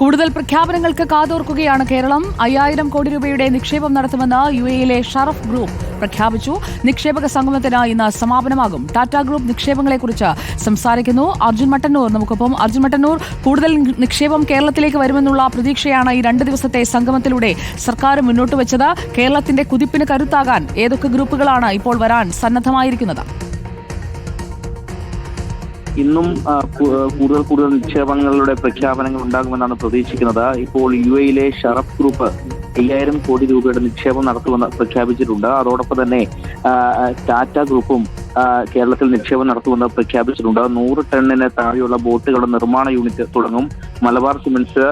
കൂടുതൽ പ്രഖ്യാപനങ്ങൾക്ക് കാതോർക്കുകയാണ് കേരളം. അയ്യായിരം കോടി രൂപയുടെ നിക്ഷേപം നടത്തുമെന്ന് യു എയിലെ ഷറഫ് ഗ്രൂപ്പ് പ്രഖ്യാപിച്ചു. നിക്ഷേപക സംഗമത്തിന് ഇന്ന് സമാപനമാകും. ടാറ്റ ഗ്രൂപ്പ് നിക്ഷേപങ്ങളെക്കുറിച്ച് സംസാരിക്കുന്നു. അർജുൻ മട്ടന്നൂർ നമുക്കൊപ്പം. അർജുൻ മട്ടന്നൂർ കൂടുതൽ നിക്ഷേപം കേരളത്തിലേക്ക് വരുമെന്നുള്ള പ്രതീക്ഷയാണ് ഈ രണ്ട് ദിവസത്തെ സംഗമത്തിലൂടെ സർക്കാർ മുന്നോട്ട് വെച്ചത്. കേരളത്തിന്റെ കുതിപ്പിന് കരുത്താകാൻ ഏതൊക്കെ ഗ്രൂപ്പുകളാണ് ഇപ്പോൾ വരാൻ സന്നദ്ധമായിരിക്കുന്നത്? ഇന്നും കൂടുതൽ കൂടുതൽ നിക്ഷേപങ്ങളുടെ പ്രഖ്യാപനങ്ങൾ ഉണ്ടാകുമെന്നാണ് പ്രതീക്ഷിക്കുന്നത് ഇപ്പോൾ യു എയിലെ ഷറഫ് ഗ്രൂപ്പ് അയ്യായിരം കോടി രൂപയുടെ നിക്ഷേപം നടത്തുമെന്ന് പ്രഖ്യാപിച്ചിട്ടുണ്ട് അതോടൊപ്പം തന്നെ ടാറ്റ ഗ്രൂപ്പും കേരളത്തിൽ നിക്ഷേപം നടത്തുമെന്ന് പ്രഖ്യാപിച്ചിട്ടുണ്ട് നൂറ് ടണ്ണിന് താഴെയുള്ള ബോട്ടുകളുടെ നിർമ്മാണ യൂണിറ്റ് തുടങ്ങും മലബാർ സിമെന്റ്സ്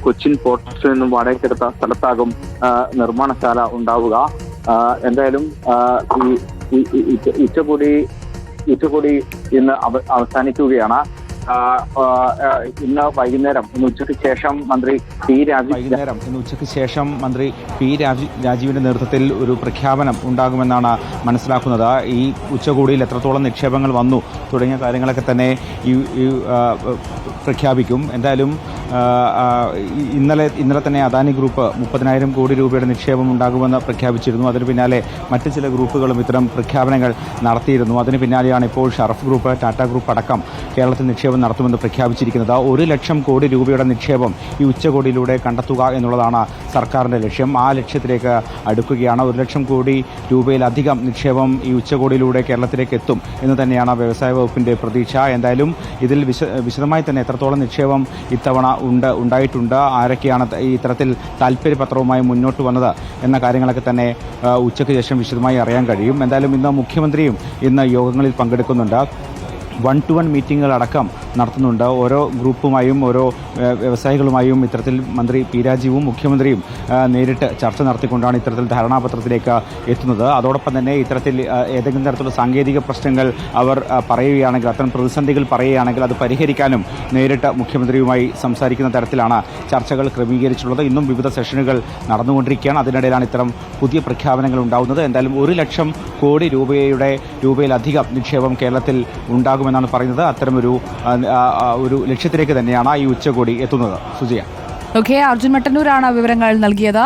കൊച്ചിൻ പോർട്ട്സിൽ നിന്നും വാടകയ്ക്കെടുത്ത സ്ഥലത്താകും നിർമ്മാണശാല ഉണ്ടാവുക എന്തായാലും ഈ- ഉച്ചകോടി ഉച്ചകോടി ഇന്ന് അവസാനിക്കുകയാണ്. ഇന്ന് വൈകുന്നേരം ഇന്ന് ഉച്ചയ്ക്ക് ശേഷം മന്ത്രി പി രാജീവ് വൈകുന്നേരം ഇന്ന് ഉച്ചയ്ക്ക് ശേഷം മന്ത്രി പി രാജീവ് രാജീവിന്റെ നേതൃത്വത്തിൽ ഒരു പ്രഖ്യാപനം ഉണ്ടാകുമെന്നാണ് മനസ്സിലാക്കുന്നത്. ഈ ഉച്ചകോടിയിൽ എത്രത്തോളം നിക്ഷേപങ്ങൾ വന്നു തുടങ്ങിയ കാര്യങ്ങളൊക്കെ തന്നെ ഈ പ്രഖ്യാപിക്കും. എന്തായാലും ഇന്നലെ ഇന്നലെ തന്നെ അദാനി ഗ്രൂപ്പ് മുപ്പതിനായിരം കോടി രൂപയുടെ നിക്ഷേപം ഉണ്ടാകുമെന്ന് പ്രഖ്യാപിച്ചിരുന്നു. അതിന് പിന്നാലെ മറ്റ് ചില ഗ്രൂപ്പുകളും ഇത്തരം പ്രഖ്യാപനങ്ങൾ നടത്തിയിരുന്നു. അതിന് പിന്നാലെയാണ് ഇപ്പോൾ ഷറഫ് ഗ്രൂപ്പ് ടാറ്റ ഗ്രൂപ്പ് അടക്കം കേരളത്തിൽ നിക്ഷേപം നടത്തുമെന്ന് പ്രഖ്യാപിച്ചിരിക്കുന്നത് ഒരു ലക്ഷം കോടി രൂപയുടെ നിക്ഷേപം ഈ ഉച്ചകോടിയിലൂടെ കണ്ടെത്തുക എന്നുള്ളതാണ് സർക്കാരിന്റെ ലക്ഷ്യം. ആ ലക്ഷ്യത്തിലേക്ക് അടുക്കുകയാണ്. ഒരു ലക്ഷം കോടി രൂപയിലധികം നിക്ഷേപം ഈ ഉച്ചകോടിയിലൂടെ കേരളത്തിലേക്ക് എത്തും എന്ന് തന്നെയാണ് വ്യവസായ വകുപ്പിന്റെ പ്രതീക്ഷ. എന്തായാലും ഇതിൽ വിശ വിശദമായി തന്നെ എത്രത്തോളം നിക്ഷേപം ഇത്തവണ ഉണ്ട് ഉണ്ടായിട്ടുണ്ട് ആരൊക്കെയാണ് ഈ ഇത്തരത്തിൽ താല്പര്യപത്രവുമായി മുന്നോട്ട് വന്നത് എന്ന കാര്യങ്ങളൊക്കെ തന്നെ ഉച്ചയ്ക്ക് ശേഷം വിശദമായി അറിയാൻ കഴിയും. എന്തായാലും ഇന്ന് മുഖ്യമന്ത്രിയും ഇന്ന് യോഗങ്ങളിൽ പങ്കെടുക്കുന്നുണ്ട്. വൺ ടു വൺ മീറ്റിംഗുകൾ അടക്കം നടത്തുന്നുണ്ട്. ഓരോ ഗ്രൂപ്പുമായും ഓരോ വ്യവസായികളുമായും ഇത്തരത്തിൽ മന്ത്രി പി രാജീവും മുഖ്യമന്ത്രിയും നേരിട്ട് ചർച്ച നടത്തിക്കൊണ്ടാണ് ഇത്തരത്തിൽ ധാരണാപത്രത്തിലേക്ക് എത്തുന്നത്. അതോടൊപ്പം തന്നെ ഇത്തരത്തിൽ ഏതെങ്കിലും തരത്തിലുള്ള സാങ്കേതിക പ്രശ്നങ്ങൾ അവർ പറയുകയാണെങ്കിൽ അത്തരം പ്രതിസന്ധികൾ പറയുകയാണെങ്കിൽ അത് പരിഹരിക്കാനും നേരിട്ട് മുഖ്യമന്ത്രിയുമായി സംസാരിക്കുന്ന തരത്തിലാണ് ചർച്ചകൾ ക്രമീകരിച്ചിട്ടുള്ളത്. ഇന്നും വിവിധ സെഷനുകൾ നടന്നുകൊണ്ടിരിക്കുകയാണ്. അതിനിടയിലാണ് ഇത്തരം പുതിയ പ്രഖ്യാപനങ്ങൾ ഉണ്ടാകുന്നത് എന്തായാലും ഒരു ലക്ഷം കോടി രൂപയുടെ രൂപയിലധികം നിക്ഷേപം കേരളത്തിൽ ഉണ്ടാകുമെന്നാണ് പറയുന്നത്. അത്തരമൊരു ഒരു ലക്ഷ്യത്തിലേക്ക് തന്നെയാണ് ഈ ഉച്ചകോടി എത്തുന്നത്. സുജിയ. ഓക്കെ അർജുൻ മട്ടന്നൂരാണ് വിവരങ്ങൾ നൽകിയത്.